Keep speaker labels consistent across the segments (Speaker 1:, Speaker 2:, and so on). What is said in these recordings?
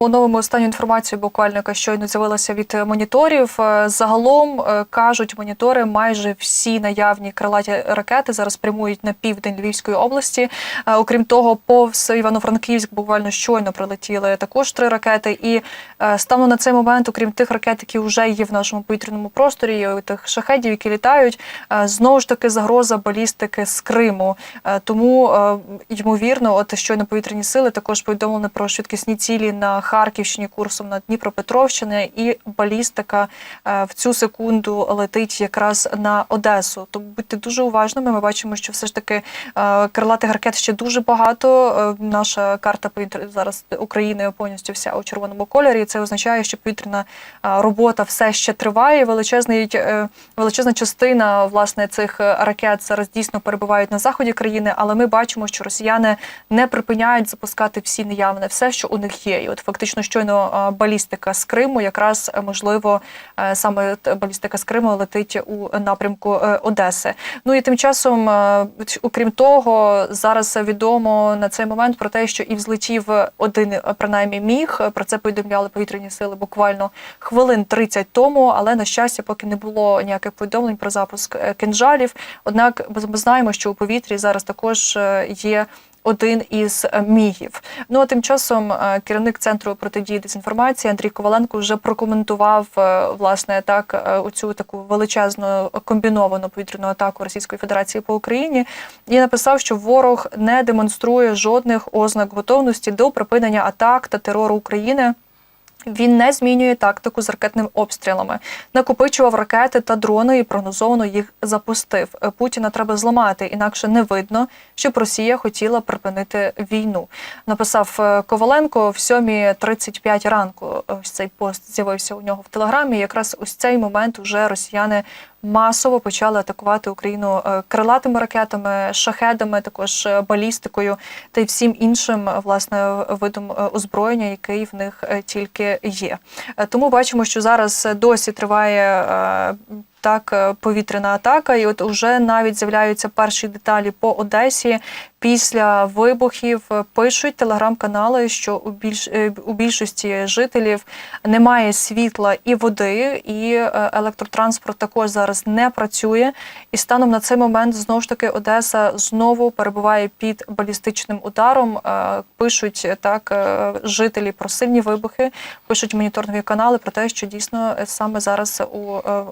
Speaker 1: Оновимо останню інформацію, буквально яка щойно з'явилася від е, моніторів. Е, Загалом е, кажуть монітори, майже всі наявні крилаті ракети зараз прямують на південь Львівської області. Окрім того, повз Івано-Франківськ буквально щойно прилетіли також три ракети. І станом на цей момент, окрім тих ракет, які вже є в нашому повітряному просторі, тих шахедів, які літають, знову ж таки загроза балістики з Криму. Тому ймовірно, от щойно повітряні сили також повідомлені про швидкісні цілі на Харківщині курсом на Дніпропетровщини, і балістика е, в цю секунду летить якраз на Одесу. Тому будьте дуже уважними. Ми бачимо, що все ж таки е, крилатих ракет ще дуже багато. Е, Наша карта повітря зараз України повністю вся у червоному кольорі. Це означає, що повітряна робота все ще триває. Величезний величезна частина власне цих ракет зараз дійсно перебувають на заході країни, але ми бачимо, що росіяни не припиняють запускати всі наявне, все, що у них є. І от фактично щойно балістика з Криму, якраз е, можливо е, саме балістика з Криму летить у напрямку е, Одеси. Ну і тим часом, окрім того, зараз відомо на цей момент про те, що і взлетів один принаймні міг. Про це повідомляли повітряні сили буквально хвилин 30 тому. Але на щастя, поки не було ніяких повідомлень про запуск кинжалів. Однак ми знаємо, що у повітрі зараз також є. Один із мігів. Ну а тим часом е, керівник центру протидії дезінформації Андрій Коваленко вже прокоментував е, власне так е, оцю таку величезну комбіновану повітряну атаку Російської Федерації по Україні і написав, що ворог не демонструє жодних ознак готовності до припинення атак та терору України. Він не змінює тактику з ракетними обстрілами, накопичував ракети та дрони і прогнозовано їх запустив. Путіна треба зламати, інакше не видно, щоб Росія хотіла припинити війну. Написав е, Коваленко в 7.35 ранку. Ось цей пост з'явився у нього в телеграмі. Якраз ось цей момент уже росіяни масово почали атакувати Україну е, крилатими ракетами, шахедами, також е, балістикою та й всім іншим е, власне видом озброєння, який в них тільки є. Тому бачимо, що зараз досі триває. Так, е, повітряна атака, і от уже навіть з'являються перші деталі по Одесі. Після вибухів е, пишуть телеграм-канали, що у більш е, у більшості жителів немає світла і води, і електротранспорт також зараз не працює. І станом на цей момент знову ж таки Одеса знову перебуває під балістичним ударом. Пишуть так жителі про сильні вибухи, пишуть моніторингові канали про те, що дійсно саме зараз у, е,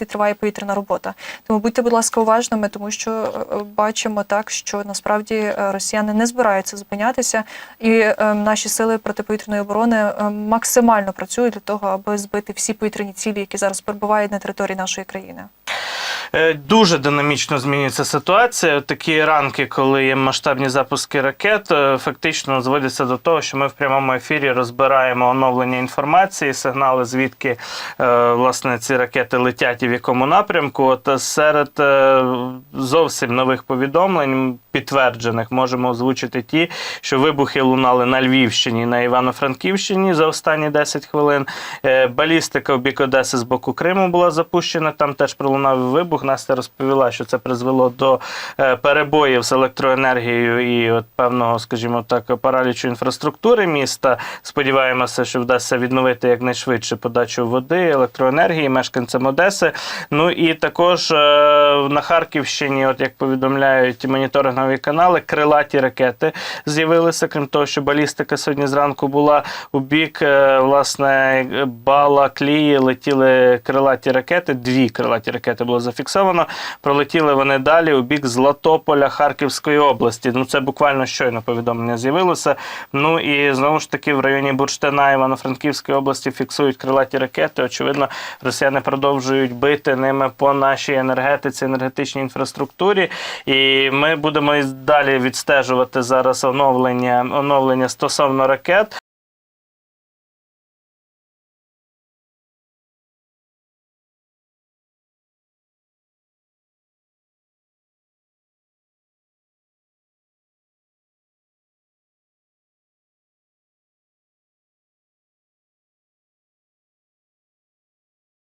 Speaker 1: Одесі триває повітряна робота. Тому будьте, будь ласка, уважними, тому що е, бачимо так, що насправді е, росіяни не збираються зупинятися, і е, наші сили протиповітряної оборони максимально працюють для того, аби збити всі повітряні цілі, які зараз перебувають на території нашої країни.
Speaker 2: Е, Дуже динамічно змінюється ситуація. Такі ранки, коли є масштабні запуски ракет, е, фактично зводяться до того, що ми в прямому ефірі розбираємо оновлення інформації, сигнали, звідки е, власне ці ракети летять і в якому напрямку. От серед зовсім нових повідомлень, підтверджених, можемо озвучити ті, що вибухи лунали на Львівщині, на Івано-Франківщині за останні 10 хвилин. Балістика в бік Одеси з боку Криму була запущена. Там теж пролунав вибух. Настя розповіла, що це призвело до е, перебоїв з електроенергією і от певного, скажімо так, паралічу інфраструктури міста. Сподіваємося, що вдасться відновити якнайшвидше подачу води, електроенергії мешканцям Одеси. Ну і також е, на Харківщині, от як повідомляють моніторингові канали, крилаті ракети з'явилися. Крім того, що балістика сьогодні зранку була у бік е, власне бала клії, летіли крилаті ракети. Дві крилаті ракети було зафіксовано. Пролетіли вони далі у бік Златополя Харківської області. Ну це буквально щойно повідомлення з'явилося. Ну і знову ж таки в районі Бурштина Івано-Франківської області фіксують крилаті ракети. Очевидно, росіяни продовжують бити ними по нашій енергетиці, енергетичній інфраструктурі. І ми будемо і далі відстежувати зараз оновлення, оновлення стосовно ракет.